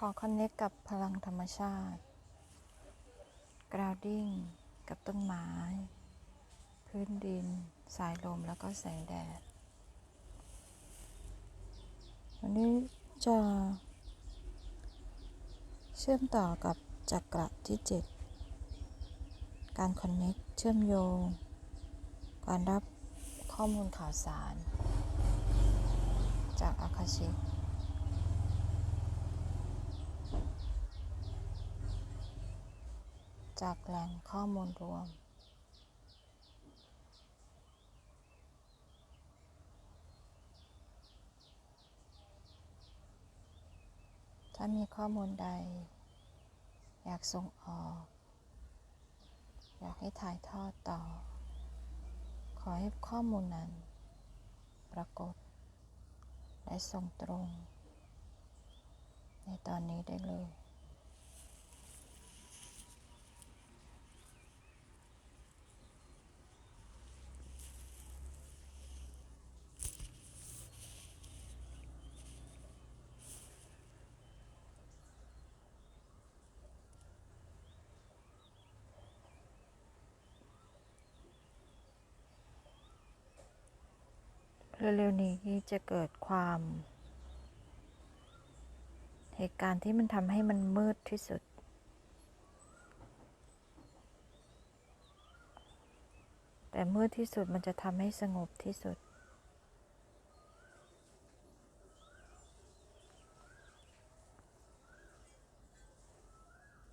ขอคอนเน c t กับพลังธรรมชาติ grounding กับต้นไม้ พื้นดิน สายลมแล้วก็แสงแดด วันนี้จะเชื่อมต่อกับจักระที่ 7 การคอนเน c t เชื่อมโยง การรับข้อมูลข่าวสาร จากอาคาชิ จากแหล่งข้อมูลรวม ถ้ามีข้อมูลใด อยากส่งออก อยากให้ถ่ายทอดต่อ ขอให้ข้อมูลนั้น ปรากฏ และส่งตรง ในตอนนี้ได้เลย เร็วๆนี้จะเกิดความ เหตุการณ์ที่มันทำให้มันมืดที่สุด แต่มืดที่สุดมันจะทำให้สงบที่สุด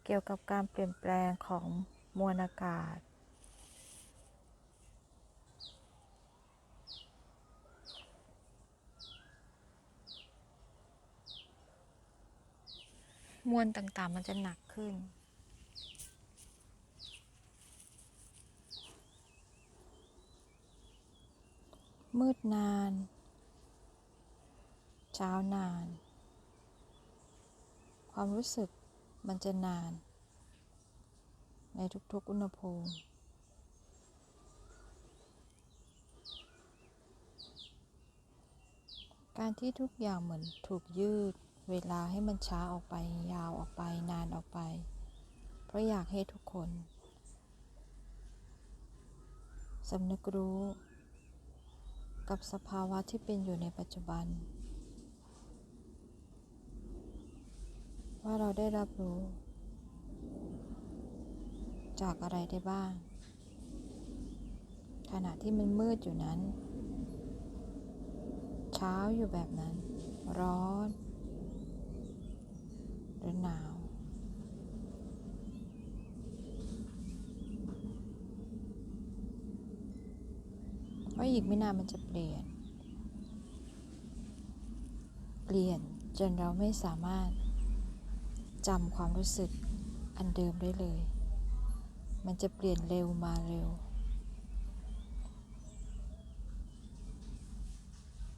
เกี่ยวกับการเปลี่ยนแปลงของมวลอากาศ มวลต่างๆ มันจะหนักขึ้น มืดนาน เช้านาน ความรู้สึกมันจะนาน ในทุกๆ อุณหภูมิการที่ทุกอย่างเหมือนถูกยืด เวลาให้มันช้าออกไป ยาวออกไปนานออกไป เพราะอยากให้ทุกคนสำนึกรู้ กับสภาวะที่เป็นอยู่ในปัจจุบัน ว่าเราได้รับรู้ จากอะไรได้บ้าง ขณะที่มันมืดอยู่นั้น เช้าอยู่แบบนั้น ร้อน หรือหนาว เพราะ อีกไม่นานมันจะเปลี่ยน เปลี่ยนจนเราไม่สามารถจำความรู้สึกอันเดิมได้เลย มันจะเปลี่ยนเร็วมาเร็ว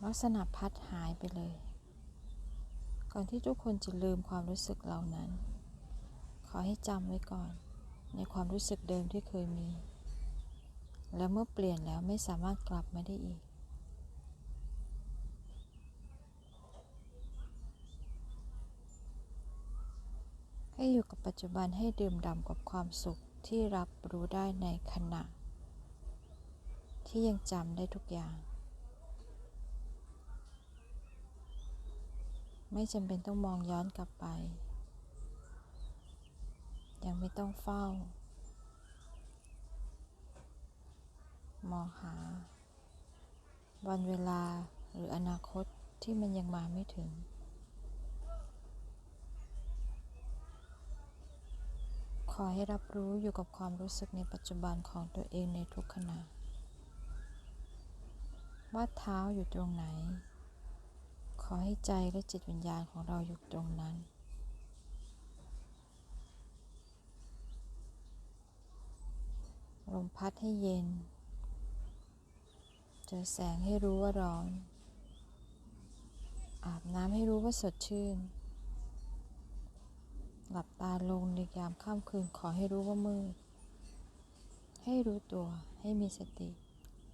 ลักษณะพัดหายไปเลย ก่อนที่ทุกคนจะลืมความรู้สึกเหล่านั้น ขอให้จำไว้ก่อนในความรู้สึกเดิมที่เคยมี แล้วเมื่อเปลี่ยนแล้วไม่สามารถกลับมาได้อีก ให้อยู่กับปัจจุบันให้ดื่มด่ำกับความสุขที่รับรู้ได้ในขณะ ที่ยังจำได้ทุกอย่าง ไม่จำเป็นต้องมองย้อนกลับไป ยังไม่ต้องเฝ้า มองหา วันเวลาหรืออนาคตที่มันยังมาไม่ถึง ขอให้รับรู้อยู่กับความรู้สึกในปัจจุบันของตัวเองในทุกขณะ ว่าเท้าอยู่ตรงไหน ขอให้ใจและจิตวิญญาณของเราอยู่ตรงนั้นลมพัดให้เย็น จอแสงให้รู้ว่าร้อน อาบน้ำให้รู้ว่าสดชื่น หลับตาลงในยามค่ำคืนขอให้รู้ว่ามืด ให้รู้ตัวให้มีสติ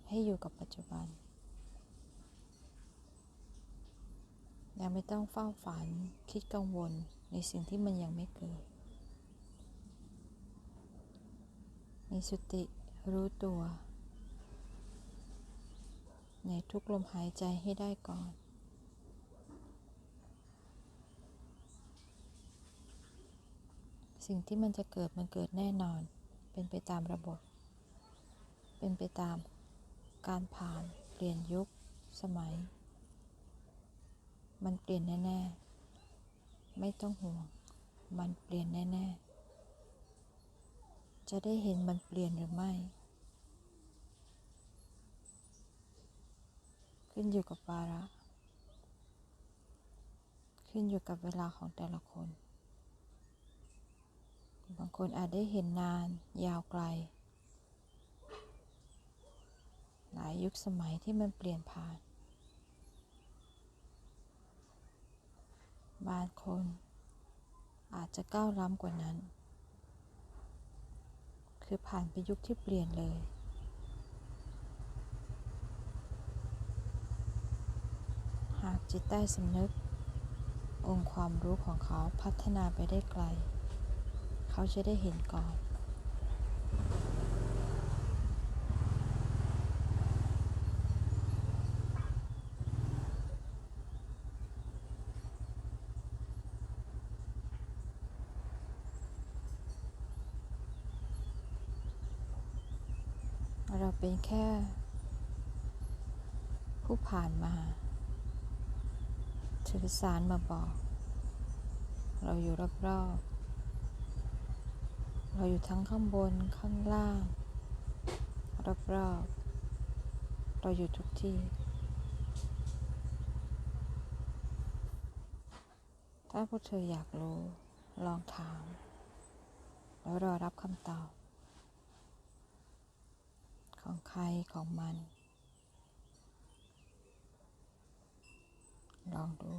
ให้อยู่กับปัจจุบัน ยังไม่ต้องเฝ้าฝันคิดกังวลในสิ่งที่มันยังไม่เกิด มีสติรู้ตัว ในทุกลมหายใจให้ได้ก่อน สิ่งที่มันจะเกิดมันเกิดแน่นอน เป็นไปตามระบบ เป็นไปตามการผ่านเปลี่ยนยุคสมัย มันเปลี่ยนแน่ ๆ ไม่ต้องห่วง มันเปลี่ยนแน่ ๆ จะได้เห็นมันเปลี่ยนหรือไม่ ขึ้นอยู่กับวาระ ขึ้นอยู่กับเวลาของแต่ละคน บางคนอาจได้เห็นนานยาวไกล หลายยุคสมัยที่มันเปลี่ยนผ่าน บางคนอาจจะก้าวล้ำกว่านั้น คือผ่านไปยุคที่เปลี่ยนเลย หาก จิตใต้สำนึก องค์ความรู้ของเขาพัฒนาไปได้ไกล เขาจะได้เห็นก่อนเราเป็นแค่ผู้ผ่านมา ถือสารมาบอก เราอยู่รอบๆ เราอยู่ทั้งข้างบนข้างล่าง รอบๆ เราอยู่ทุกที่ ถ้าพวกเธออยากรู้ ลองถาม แล้วรอรับคำตอบ ของใครของมัน ลองดู